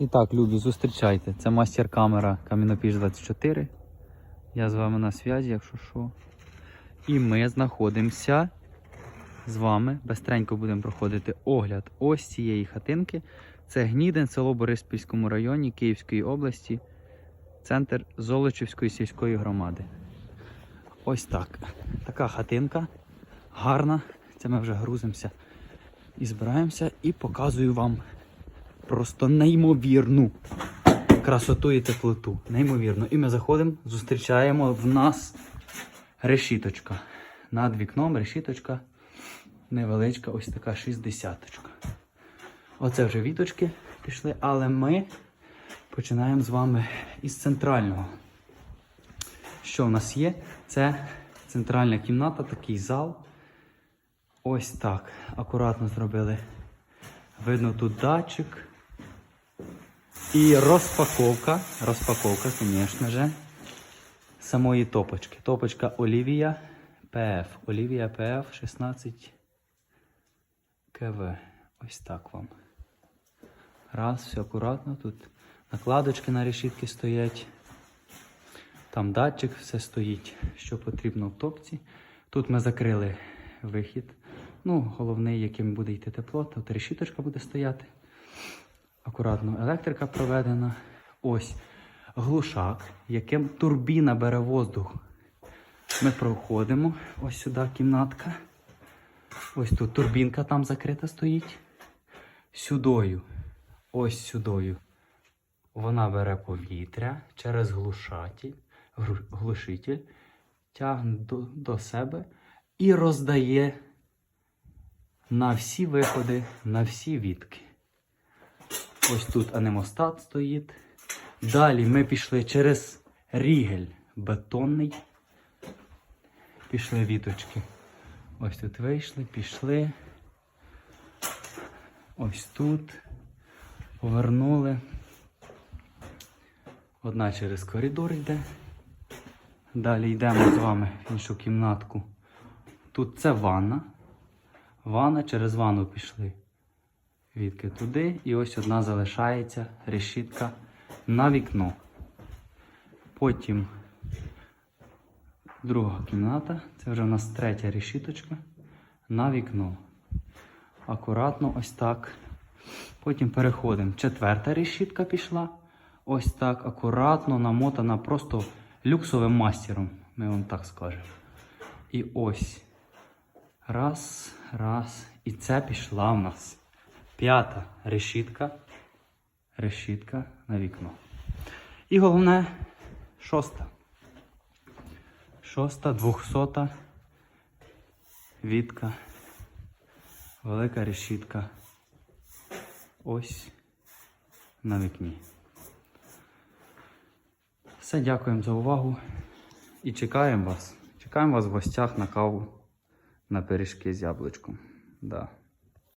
І так, любі, зустрічайте. Це мастер-камера Камінопіж 24. Я з вами на зв'язі, якщо що. І ми знаходимося з вами. Бестренько будемо проходити огляд ось цієї хатинки. Це Гнідин, село Бориспільському районі Київської області, центр Золочівської сільської громади. Ось так. Така хатинка. Гарна. Це ми вже грузимося і збираємося і показую вам просто неймовірну красоту і теплоту. Неймовірно. І ми заходимо, зустрічаємо в нас решіточка. Над вікном решіточка невеличка, ось така 60 Оце вже віточки пішли, але ми починаємо з вами із центрального. Що в нас є? Це центральна кімната, такий зал. Ось так. Акуратно зробили. Видно тут датчик. І розпаковка. Розпаковка, звісно же, самої топочки. Топочка Олівія ПФ. Олівія ПФ 16 КВ. Ось так вам. Раз, все акуратно. Тут накладочки на решітки стоять. Там датчик, все стоїть, що потрібно в топці. Тут ми закрили вихід. Ну, головний, яким буде йти тепло, тут решіточка буде стояти. Акуратно електрика проведена. Ось глушак, яким турбіна бере воздух. Ми проходимо. Ось сюди кімнатка. Ось тут турбінка там закрита стоїть. Сюдою. Ось сюдою. Вона бере повітря через глушатель, глушитель, тягне до, до себе і роздає на всі виходи, на всі відки. Ось тут анемостат стоїть. Далі ми пішли через рігель бетонний. Пішли віточки. Ось тут вийшли, пішли. Ось тут. Повернули. Одна через коридор йде. Далі йдемо з вами в іншу кімнатку. Тут це ванна. Ванна, через ванну пішли. Відки туди. І ось одна залишається решітка на вікно. Потім друга кімната. Це вже у нас третя решіточка на вікно. Акуратно ось так. Потім переходимо. Четверта решітка пішла. Ось так акуратно намотана просто люксовим мастером. Ми вам так скажемо. І ось. Раз, раз. І це пішла в нас. П'ята решітка. Решітка на вікно. І головне шоста. Шоста, двохсота. Вітка. Велика решітка. Ось на вікні. Все, дякуємо за увагу і чекаємо вас. Чекаємо вас в гостях на каву на пиріжки з яблучком. Да.